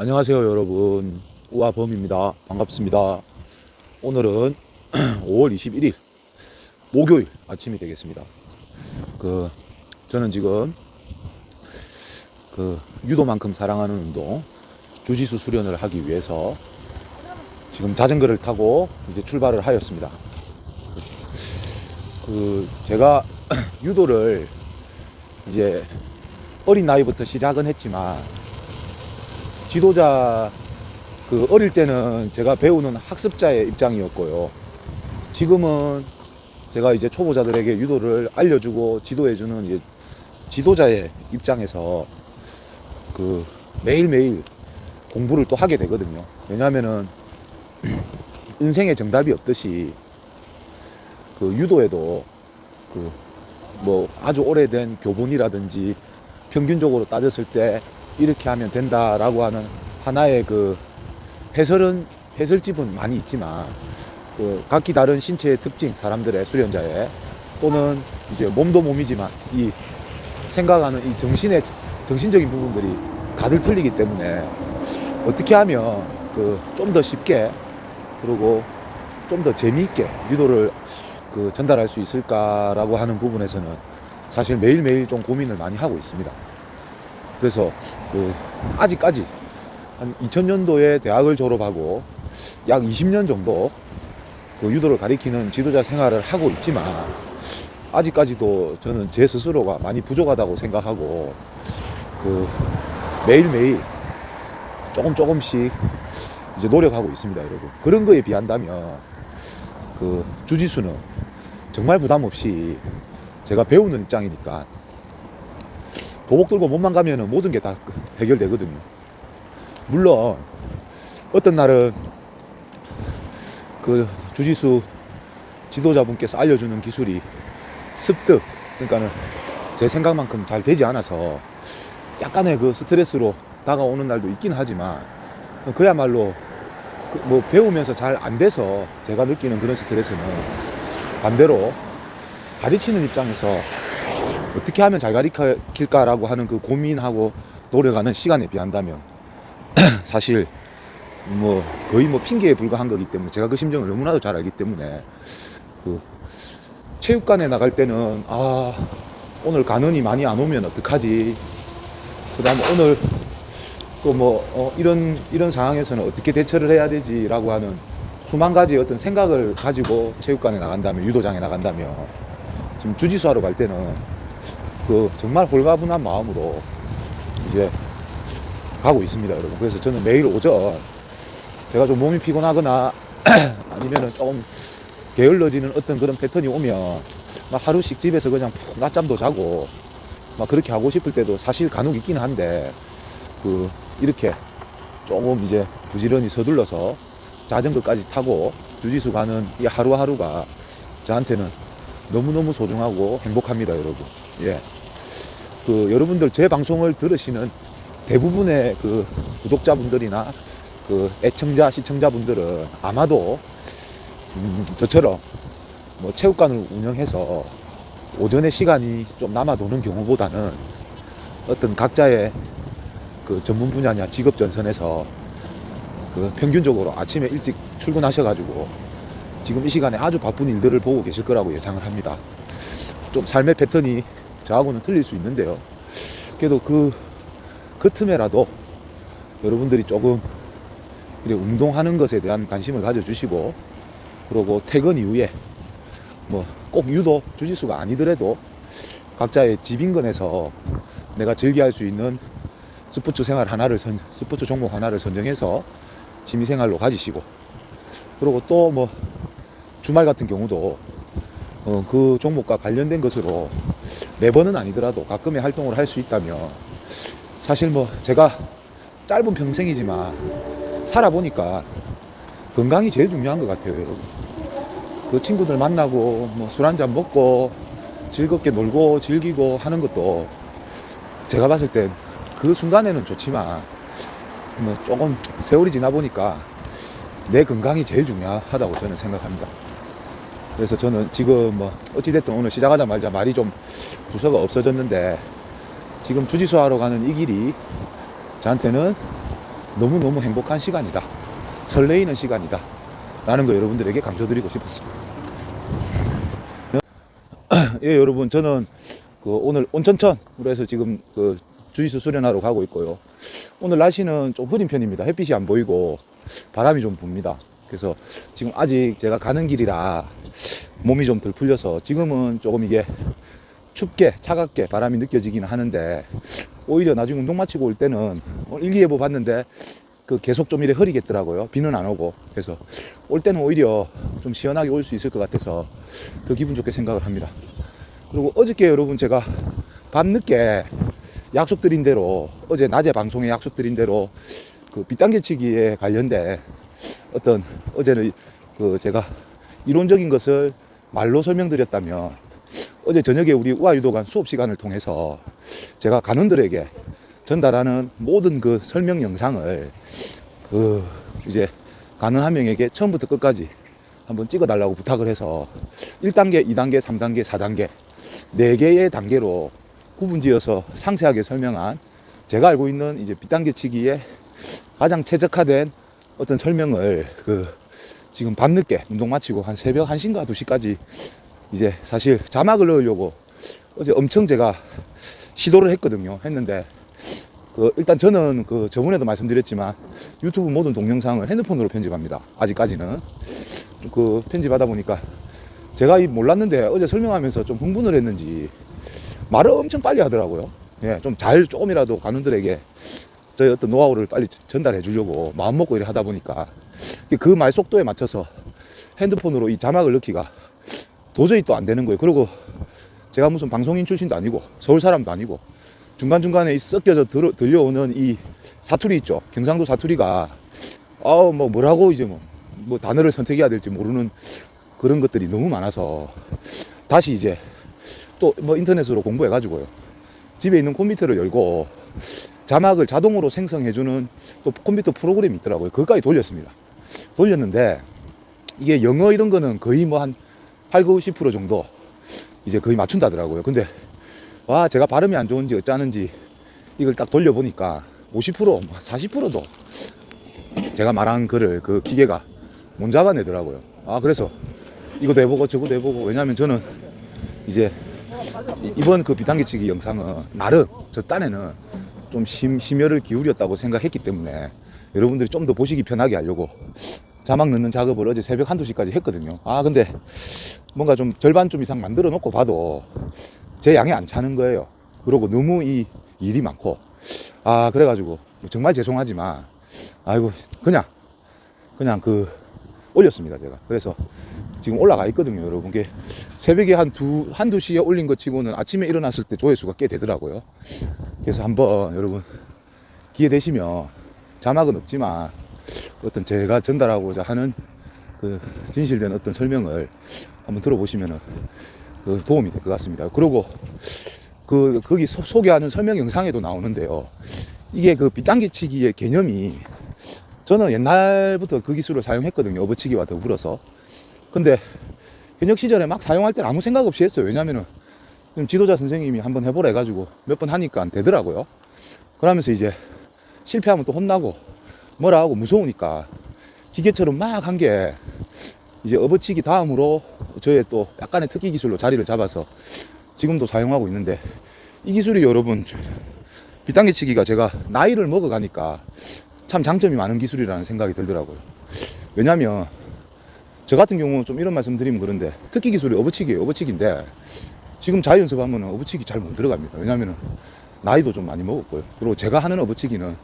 안녕하세요 여러분. 우아범입니다. 반갑습니다. 오늘은 5월 21일 목요일 아침이 되겠습니다. 그 저는 지금 그 유도만큼 사랑하는 운동 주짓수 수련을 하기 위해서 지금 자전거를 타고 이제 출발을 하였습니다. 그 제가 유도를 이제 어린 나이부터 시작은 했지만 지도자 그 어릴 때는 제가 배우는 학습자의 입장이었고요. 지금은 제가 이제 초보자들에게 유도를 알려주고 지도해주는 이제 지도자의 입장에서 그 매일매일 공부를 또 하게 되거든요. 왜냐하면은 인생에 정답이 없듯이 그 유도에도 그 뭐 아주 오래된 교본이라든지 평균적으로 따졌을 때 이렇게 하면 된다라고 하는 하나의 그 해설은 해설집은 많이 있지만 그 각기 다른 신체의 특징 사람들의 수련자의 또는 이제 몸도 몸이지만 이 생각하는 이 정신의 정신적인 부분들이 다들 틀리기 때문에 어떻게 하면 그 좀 더 쉽게 그리고 좀 더 재미있게 유도를 그 전달할 수 있을까라고 하는 부분에서는 사실 매일매일 좀 고민을 많이 하고 있습니다. 그래서 그 아직까지 한 2000년도에 대학을 졸업하고 약 20년 정도 그 유도를 가리키는 지도자 생활을 하고 있지만 아직까지도 저는 제 스스로가 많이 부족하다고 생각하고 그 매일매일 조금 조금씩 이제 노력하고 있습니다, 여러분. 그런 거에 비한다면 그 주짓수는 정말 부담 없이 제가 배우는 입장이니까 도복 들고 몸만 가면은 모든 게 다 해결되거든요. 물론 어떤 날은 그 주짓수 지도자분께서 알려주는 기술이 습득 그러니까는 제 생각만큼 잘 되지 않아서 약간의 그 스트레스로 다가오는 날도 있긴 하지만 그야말로 그 뭐 배우면서 잘 안 돼서 제가 느끼는 그런 스트레스는 반대로 가르치는 입장에서 어떻게 하면 잘 가르칠까라고 하는 그 고민하고 노력하는 시간에 비한다면 사실 뭐 거의 뭐 핑계에 불과한 거기 때문에 제가 그 심정을 너무나도 잘 알기 때문에 그 체육관에 나갈 때는 아 오늘 간원이 많이 안 오면 어떡하지? 그다음에 오늘 또 뭐 어, 이런 이런 상황에서는 어떻게 대처를 해야 되지라고 하는 수만 가지 어떤 생각을 가지고 체육관에 나간다면 유도장에 나간다면 지금 주짓수 하러 갈 때는 그 정말 홀가분한 마음으로 이제 가고 있습니다, 여러분. 그래서 저는 매일 오전 제가 좀 몸이 피곤하거나 아니면은 조금 게을러지는 어떤 그런 패턴이 오면 막 하루씩 집에서 그냥 푹 낮잠도 자고 막 그렇게 하고 싶을 때도 사실 간혹 있긴 한데 그 이렇게 조금 이제 부지런히 서둘러서 자전거까지 타고 주짓수 가는 이 하루하루가 저한테는 너무너무 소중하고 행복합니다, 여러분. 예. 그 여러분들 제 방송을 들으시는 대부분의 그 구독자분들이나 그 애청자, 시청자분들은 아마도 음, 저처럼 뭐 체육관을 운영해서 오전에 시간이 좀 남아 도는 경우보다는 어떤 각자의 그 전문 분야냐 직업 전선에서 그 평균적으로 아침에 일찍 출근하셔가지고 지금 이 시간에 아주 바쁜 일들을 보고 계실 거라고 예상을 합니다. 좀 삶의 패턴이 저하고는 틀릴 수 있는데요. 그래도 그, 그 틈에라도 여러분들이 조금 운동하는 것에 대한 관심을 가져주시고 그리고 퇴근 이후에 뭐 꼭 유도 주짓수가 아니더라도 각자의 집 인근에서 내가 즐겨할 수 있는 스포츠 생활 하나를 선, 스포츠 종목 하나를 선정해서 취미 생활로 가지시고 그리고 또 뭐 주말 같은 경우도 어, 그 종목과 관련된 것으로 매번은 아니더라도 가끔의 활동을 할 수 있다면 사실 뭐 제가 짧은 평생이지만 살아보니까 건강이 제일 중요한 것 같아요, 여러분. 그 친구들 만나고 뭐 술 한잔 먹고 즐겁게 놀고 즐기고 하는 것도 제가 봤을 때 그 순간에는 좋지만 뭐 조금 세월이 지나 보니까 내 건강이 제일 중요하다고 저는 생각합니다. 그래서 저는 지금 뭐 어찌됐든 오늘 시작하자마자 말이 좀 부서가 없어졌는데 지금 주짓수 하러 가는 이 길이 저한테는 너무너무 행복한 시간이다. 설레이는 시간이다. 라는 거 여러분들에게 강조드리고 싶었습니다. 예, 여러분, 저는 그 오늘 온천천으로 해서 지금 그 주짓수 수련하러 가고 있고요. 오늘 날씨는 좀 흐린 편입니다. 햇빛이 안 보이고 바람이 좀 붑니다. 그래서 지금 아직 제가 가는 길이라 몸이 좀 덜 풀려서 지금은 조금 이게 춥게 차갑게 바람이 느껴지긴 하는데 오히려 나중에 운동 마치고 올 때는 일기예보 봤는데 그 계속 좀 이래 흐리겠더라고요. 비는 안 오고 그래서 올 때는 오히려 좀 시원하게 올 수 있을 것 같아서 더 기분 좋게 생각을 합니다. 그리고 어저께 여러분 제가 밤늦게 약속드린 대로 어제 낮에 방송에 약속드린 대로 그 비단계치기에 관련된 어떤 어제는 그 제가 이론적인 것을 말로 설명드렸다면 어제 저녁에 우리 우아유도관 수업 시간을 통해서 제가 간원들에게 전달하는 모든 그 설명 영상을 그 이제 간원 한 명에게 처음부터 끝까지 한번 찍어 달라고 부탁을 해서 1단계, 2단계, 3단계, 4단계 네 개의 단계로 구분지어서 상세하게 설명한 제가 알고 있는 이제 비단계 치기에 가장 최적화된 어떤 설명을 그 지금 밤늦게 운동 마치고 한 새벽 1시인가 2시까지 이제 사실 자막을 넣으려고 어제 엄청 제가 시도를 했거든요. 했는데 그 일단 저는 그 저번에도 말씀드렸지만 유튜브 모든 동영상을 핸드폰으로 편집합니다. 아직까지는 그 편집하다 보니까 제가 이 몰랐는데 어제 설명하면서 좀 흥분을 했는지 말을 엄청 빨리 하더라고요. 예, 좀 잘 조금이라도 가는들에게 저희 어떤 노하우를 빨리 전달해 주려고 마음 먹고 이래 하다 보니까 그 말 속도에 맞춰서 핸드폰으로 이 자막을 넣기가 도저히 또 안 되는 거예요. 그리고 제가 무슨 방송인 출신도 아니고 서울 사람도 아니고 중간중간에 이 섞여서 들, 들려오는 이 사투리 있죠. 경상도 사투리가 아우 뭐 뭐라고 이제 뭐, 뭐 단어를 선택해야 될지 모르는 그런 것들이 너무 많아서 다시 이제 또 뭐 인터넷으로 공부해 가지고요. 집에 있는 컴퓨터를 열고 자막을 자동으로 생성해주는 또 컴퓨터 프로그램이 있더라고요. 그것까지 돌렸습니다. 돌렸는데 이게 영어 이런 거는 거의 뭐 한 8, 9, 90% 정도 이제 거의 맞춘다더라고요. 근데 와 제가 발음이 안 좋은지 어쩌는지 이걸 딱 돌려보니까 50% 40%도 제가 말한 글을 그 기계가 못 잡아내더라고요. 아 그래서 이것도 해보고 저것도 해보고 왜냐하면 저는 이제 이- 이번 그 비단계치기 영상은 나름 저 딴에는 좀 심, 심혈을 기울였다고 생각했기 때문에 여러분들이 좀 더 보시기 편하게 하려고 자막 넣는 작업을 어제 새벽 한두 시까지 했거든요. 아, 근데 뭔가 좀 절반쯤 이상 만들어 놓고 봐도 제 양이 안 차는 거예요. 그러고 너무 이 일이 많고. 아, 그래가지고 정말 죄송하지만, 아이고, 그냥, 그냥 그, 올렸습니다, 제가. 그래서 지금 올라가 있거든요, 여러분. 게 새벽에 한 두, 한두 시에 올린 것 치고는 아침에 일어났을 때 조회수가 꽤 되더라고요. 그래서 한번 여러분, 기회 되시면 자막은 없지만 어떤 제가 전달하고자 하는 그 진실된 어떤 설명을 한번 들어보시면은 그 도움이 될 것 같습니다. 그리고 그 거기 소- 소개하는 설명 영상에도 나오는데요. 이게 그 비단계치기의 개념이 저는 옛날부터 그 기술을 사용했거든요. 업어치기와 더불어서. 근데 현역 시절에 막 사용할 때는 아무 생각 없이 했어요. 왜냐면은 지도자 선생님이 한번 해보라 해가지고 몇 번 하니까 안 되더라고요. 그러면서 이제 실패하면 또 혼나고 뭐라 하고 무서우니까 기계처럼 막 한 게 이제 업어치기 다음으로 저의 또 약간의 특기 기술로 자리를 잡아서 지금도 사용하고 있는데 이 기술이 여러분 비단계치기가 제가 나이를 먹어가니까 참 장점이 많은 기술이라는 생각이 들더라고요. 왜냐면 저 같은 경우는 좀 이런 말씀 드리면 그런데 특기 기술이 업어치기예요. 업어치기인데 지금 자유 연습하면 업어치기 잘 못 들어갑니다. 왜냐면은 나이도 좀 많이 먹었고요. 그리고 제가 하는 업어치기는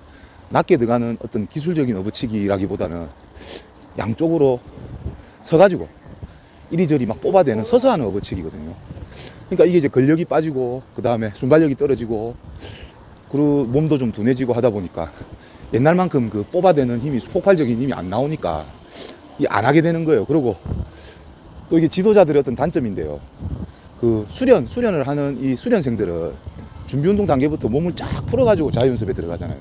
낮게 들어가는 어떤 기술적인 업어치기라기보다는 양쪽으로 서가지고 이리저리 막 뽑아대는 서서 하는 업어치기거든요. 그러니까 이게 이제 근력이 빠지고 그 다음에 순발력이 떨어지고 그리고 몸도 좀 둔해지고 하다 보니까 옛날만큼 그 뽑아대는 힘이 폭발적인 힘이 안 나오니까 이 안 하게 되는 거예요. 그리고 또 이게 지도자들의 어떤 단점인데요. 그 수련 수련을 하는 이 수련생들은 준비 운동 단계부터 몸을 쫙 풀어가지고 자유 연습에 들어가잖아요.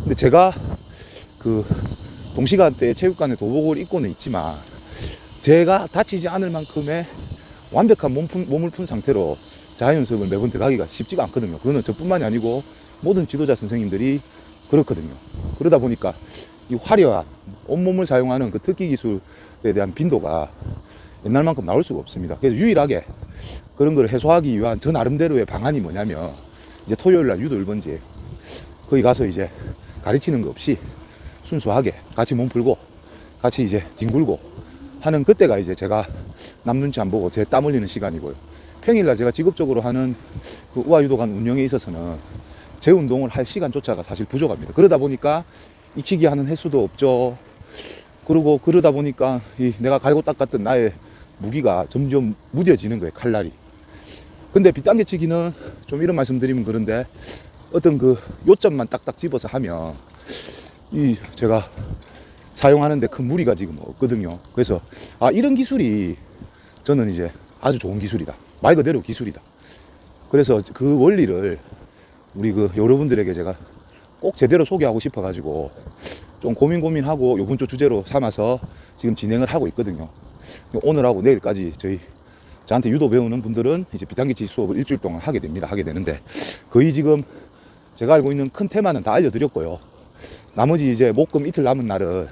근데 제가 그 동시간대 체육관에 도복을 입고는 있지만 제가 다치지 않을 만큼의 완벽한 몸 푼- 몸을 푼 상태로 자유 연습을 매번 들어가기가 쉽지가 않거든요. 그거는 저뿐만이 아니고 모든 지도자 선생님들이 그렇거든요. 그러다 보니까 이 화려한 온몸을 사용하는 그 특기 기술에 대한 빈도가 옛날만큼 나올 수가 없습니다. 그래서 유일하게 그런 걸 해소하기 위한 저 나름대로의 방안이 뭐냐면 이제 토요일 날 유도 1번지에 거기 가서 이제 가르치는 거 없이 순수하게 같이 몸 풀고 같이 이제 뒹굴고 하는 그때가 이제 제가 남 눈치 안 보고 제 땀 흘리는 시간이고요. 평일날 제가 직업적으로 하는 그 우아유도관 운영에 있어서는 제 운동을 할 시간조차가 사실 부족합니다. 그러다 보니까 익히기 하는 횟수도 없죠. 그리고 그러다 보니까 이 내가 갈고 닦았던 나의 무기가 점점 무뎌지는 거예요, 칼날이. 근데 빗당겨치기는 좀 이런 말씀 드리면 그런데 어떤 그 요점만 딱딱 집어서 하면 이 제가 사용하는데 큰 무리가 지금 없거든요. 그래서 아 이런 기술이 저는 이제 아주 좋은 기술이다. 말 그대로 기술이다. 그래서 그 원리를 우리 그 여러분들에게 제가 꼭 제대로 소개하고 싶어 가지고 좀 고민 고민하고 요번 주 주제로 삼아서 지금 진행을 하고 있거든요. 오늘하고 내일까지 저희 저한테 유도 배우는 분들은 이제 비단기치 수업을 일주일 동안 하게 됩니다. 하게 되는데 거의 지금 제가 알고 있는 큰 테마는 다 알려드렸고요. 나머지 이제 목금 이틀 남은 날은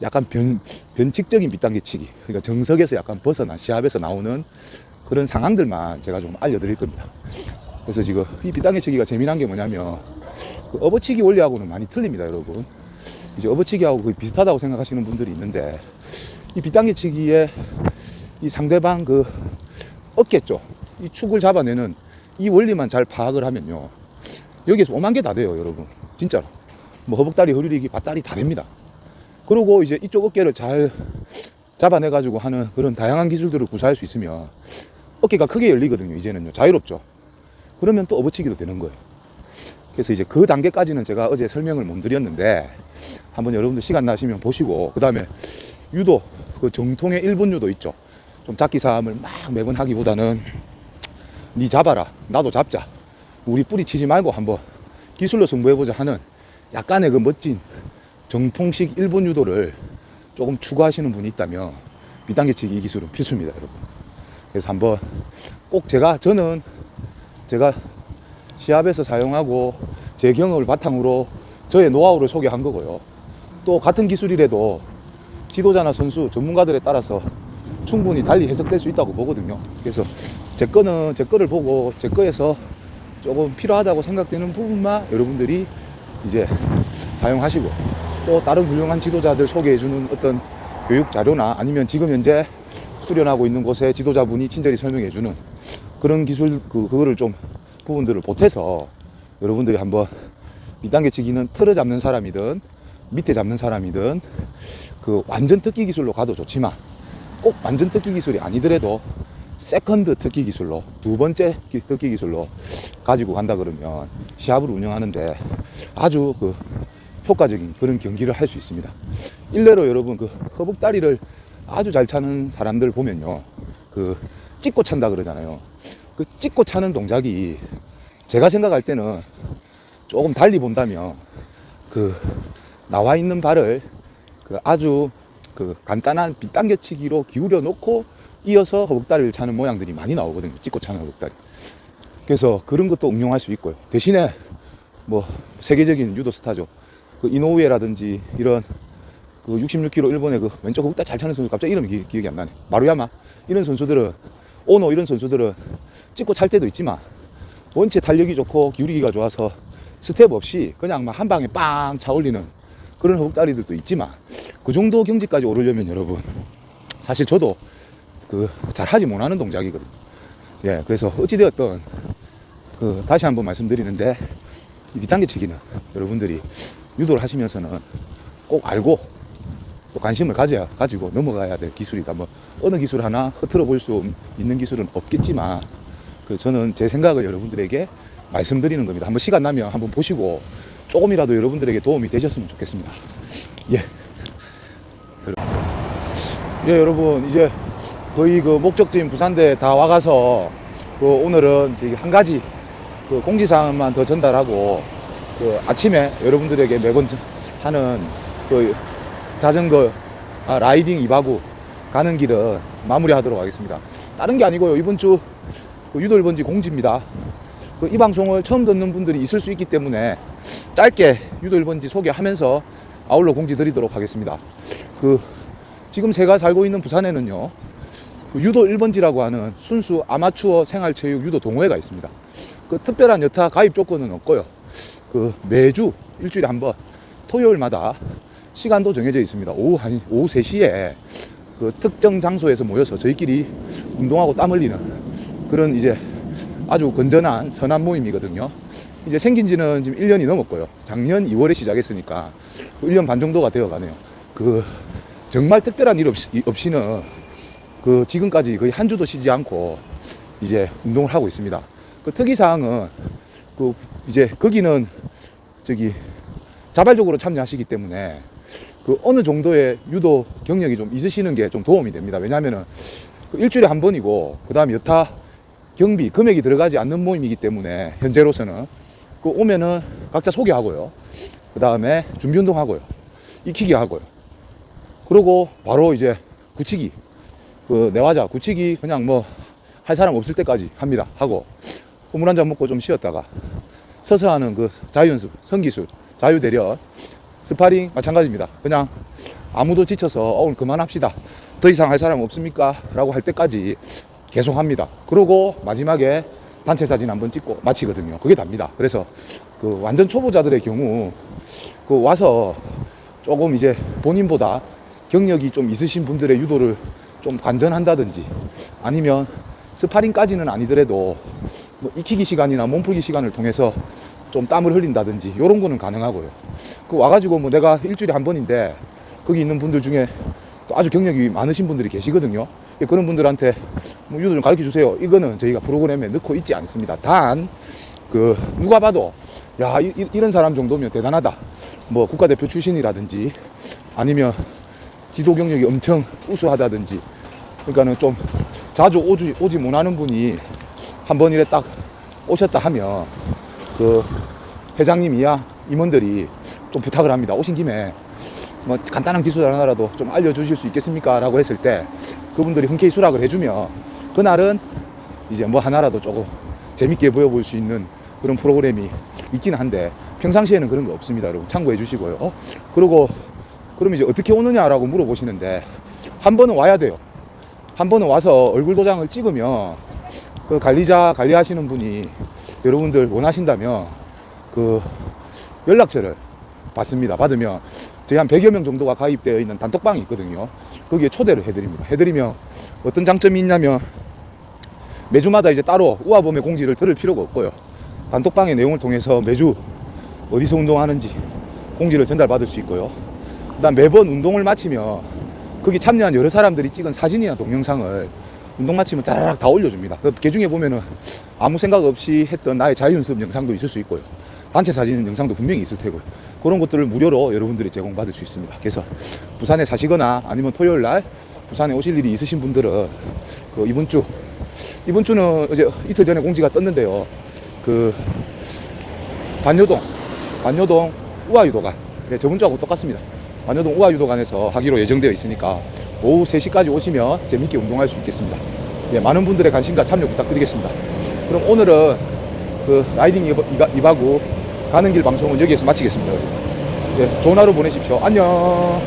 약간 변, 변칙적인 빗당기치기 그러니까 정석에서 약간 벗어난 시합에서 나오는 그런 상황들만 제가 좀 알려드릴 겁니다. 그래서 지금 이 빗당기치기가 재미난 게 뭐냐면 그 업어치기 원리하고는 많이 틀립니다, 여러분. 이제 업어치기하고 거의 비슷하다고 생각하시는 분들이 있는데 이 빗당기치기에 이 상대방 그 어깨 쪽, 이 축을 잡아내는 이 원리만 잘 파악을 하면요. 여기에서 오만 개 다 돼요, 여러분. 진짜로. 뭐 허벅다리, 허리리기, 밭다리 다 됩니다. 그리고 이제 이쪽 어깨를 잘 잡아내 가지고 하는 그런 다양한 기술들을 구사할 수 있으면 어깨가 크게 열리거든요, 이제는요. 자유롭죠. 그러면 또 업어치기도 되는 거예요. 그래서 이제 그 단계까지는 제가 어제 설명을 못 드렸는데 한번 여러분들 시간 나시면 보시고 그 다음에 유도 그 정통의 일본 유도 있죠. 좀 잡기 싸움을 막 매번 하기보다는 니 잡아라 나도 잡자 우리 뿌리 치지 말고 한번 기술로 승부해보자 하는 약간의 그 멋진 정통식 일본 유도를 조금 추구하시는 분이 있다면 밑당겨치기 기술은 필수입니다 여러분 그래서 한번 꼭 제가 저는 제가 시합에서 사용하고 제 경험을 바탕으로 저의 노하우를 소개한 거고요 또 같은 기술이라도 지도자나 선수 전문가들에 따라서 충분히 달리 해석될 수 있다고 보거든요. 그래서 제 거는 제 거를 보고 제 거에서 조금 필요하다고 생각되는 부분만 여러분들이 이제 사용하시고 또 다른 훌륭한 지도자들 소개해주는 어떤 교육 자료나 아니면 지금 현재 수련하고 있는 곳에 지도자분이 친절히 설명해주는 그런 기술 그 그거를 좀 부분들을 보태서 여러분들이 한번 밑단계치기는 틀어 잡는 사람이든 밑에 잡는 사람이든 그 완전 특기 기술로 가도 좋지만 꼭 완전 특기 기술이 아니더라도 세컨드 특기 기술로 두 번째 기- 특기 기술로 가지고 간다 그러면 시합을 운영하는데 아주 그 효과적인 그런 경기를 할 수 있습니다. 일례로 여러분 그 허벅다리를 아주 잘 차는 사람들 보면요. 그 찍고 찬다 그러잖아요. 그 찍고 차는 동작이 제가 생각할 때는 조금 달리 본다면 그 나와 있는 발을 그 아주 그 간단한 빗당겨치기로 기울여 놓고 이어서 허벅다리를 차는 모양들이 많이 나오거든요. 찍고 차는 허벅다리. 그래서 그런 것도 응용할 수 있고요. 대신에 뭐 세계적인 유도 스타죠. 그 이노우에라든지 이런 그 66kg 일본의 그 왼쪽 허벅다리 잘 차는 선수 갑자기 이름이 기, 기억이 안 나네. 마루야마 이런 선수들은 오노 이런 선수들은 찍고 찰 때도 있지만 원체 탄력이 좋고 기울이기가 좋아서 스텝 없이 그냥 막 한 방에 빵 차올리는 그런 허벅다리들도 있지만 그 정도 경지까지 오르려면 여러분 사실 저도 그 잘 하지 못하는 동작이거든요. 예, 그래서 어찌되었던 그 다시 한번 말씀드리는데 이 밑당겨치기는 여러분들이 유도를 하시면서는 꼭 알고 또 관심을 가져야 가지고 넘어가야 될 기술이다. 뭐 어느 기술 하나 흐트러 볼 수 있는 기술은 없겠지만 그 저는 제 생각을 여러분들에게 말씀드리는 겁니다. 한번 시간 나면 한번 보시고 조금이라도 여러분들에게 도움이 되셨으면 좋겠습니다. 예. 예, 여러분 이제 거의 그 목적지인 부산대 다 와가서 그 오늘은 한 가지 그 공지사항만 더 전달하고 그 아침에 여러분들에게 매번 저- 하는 그 자전거 아, 라이딩 2바구 가는 길은 마무리하도록 하겠습니다. 다른 게 아니고요. 이번 주그 유도 1번지 공지입니다. 그이 방송을 처음 듣는 분들이 있을 수 있기 때문에 짧게 유도 1번지 소개하면서 아울러 공지 드리도록 하겠습니다. 그 지금 제가 살고 있는 부산에는요. 그 유도 1번지라고 하는 순수 아마추어 생활체육 유도 동호회가 있습니다. 그 특별한 여타 가입 조건은 없고요. 그 매주 일주일에 한 번 토요일마다 시간도 정해져 있습니다. 오후 한 오후 3시에 그 특정 장소에서 모여서 저희끼리 운동하고 땀 흘리는 그런 이제 아주 건전한 선한 모임이거든요. 이제 생긴 지는 지금 1년이 넘었고요. 작년 2월에 시작했으니까 1년 반 정도가 되어 가네요. 그 정말 특별한 일 없이, 없이는 그 지금까지 거의 한 주도 쉬지 않고 이제 운동을 하고 있습니다. 그 특이 사항은 그 이제 거기는 저기 자발적으로 참여하시기 때문에 그 어느 정도의 유도 경력이 좀 있으시는 게 좀 도움이 됩니다. 왜냐하면은 그 일주일에 한 번이고 그 다음 여타 경비 금액이 들어가지 않는 모임이기 때문에 현재로서는 그 오면은 각자 소개하고요. 그 다음에 준비 운동 하고요. 익히기 하고요. 그러고 바로 이제 굳히기 그 내화자 굳히기 그냥 뭐 할 사람 없을 때까지 합니다. 하고 물한 잔 먹고 좀 쉬었다가 서서 하는 그 자유 연습, 성기술, 자유 대련, 스파링 마찬가지입니다. 그냥 아무도 지쳐서 어, 오늘 그만합시다. 더 이상 할 사람 없습니까? 라고 할 때까지 계속 합니다. 그러고 마지막에 단체 사진 한번 찍고 마치거든요. 그게 답니다. 그래서 그 완전 초보자들의 경우 그 와서 조금 이제 본인보다 경력이 좀 있으신 분들의 유도를 좀 관전한다든지 아니면 스파링까지는 아니더라도 뭐 익히기 시간이나 몸풀기 시간을 통해서 좀 땀을 흘린다든지 이런 거는 가능하고요. 그 와가지고 뭐 내가 일주일에 한 번인데 거기 있는 분들 중에 또 아주 경력이 많으신 분들이 계시거든요. 예, 그런 분들한테 뭐 유도 좀 가르쳐 주세요. 이거는 저희가 프로그램에 넣고 있지 않습니다. 단, 그, 누가 봐도, 야, 이, 이- 이런 사람 정도면 대단하다. 뭐 국가대표 출신이라든지 아니면 지도 경력이 엄청 우수하다든지 그러니까는 좀 자주 오지, 오지 못하는 분이 한 번 이래 딱 오셨다 하면 그 회장님 이야 임원들이 좀 부탁을 합니다. 오신 김에 뭐 간단한 기술 하나라도 좀 알려주실 수 있겠습니까? 라고 했을 때 그분들이 흔쾌히 수락을 해주면 그날은 이제 뭐 하나라도 조금 재밌게 보여볼 수 있는 그런 프로그램이 있긴 한데 평상시에는 그런 거 없습니다. 여러분 참고해 주시고요. 어? 그리고 그럼 이제 어떻게 오느냐라고 물어보시는데 한 번은 와야 돼요. 한 번은 와서 얼굴 도장을 찍으면 그 관리자 관리하시는 분이 여러분들 원하신다면 그 연락처를 받습니다. 받으면 저희 한 100여 명 정도가 가입되어 있는 단톡방이 있거든요. 거기에 초대를 해드립니다. 해드리면 어떤 장점이 있냐면 매주마다 이제 따로 우아범의 공지를 들을 필요가 없고요. 단톡방의 내용을 통해서 매주 어디서 운동하는지 공지를 전달받을 수 있고요. 그다음 매번 운동을 마치면 거기 참여한 여러 사람들이 찍은 사진이나 동영상을 운동 마치면 따라락 다 올려줍니다. 그 중에 보면은 아무 생각 없이 했던 나의 자유연습 영상도 있을 수 있고요. 단체 사진 영상도 분명히 있을 테고요. 그런 것들을 무료로 여러분들이 제공받을 수 있습니다. 그래서 부산에 사시거나 아니면 토요일 날 부산에 오실 일이 있으신 분들은 그 이번 주 이번 주는 어제 이틀 전에 공지가 떴는데요. 그 반여동 반여동 우아유도관 네, 저번 주하고 똑같습니다. 반여동 우아유도관에서 하기로 예정되어 있으니까 오후 3시까지 오시면 재밌게 운동할 수 있겠습니다. 예, 많은 분들의 관심과 참여 부탁드리겠습니다. 그럼 오늘은 그 라이딩 이바- 이바- 이바구 가는 길 방송은 여기에서 마치겠습니다. 예, 좋은 하루 보내십시오. 안녕.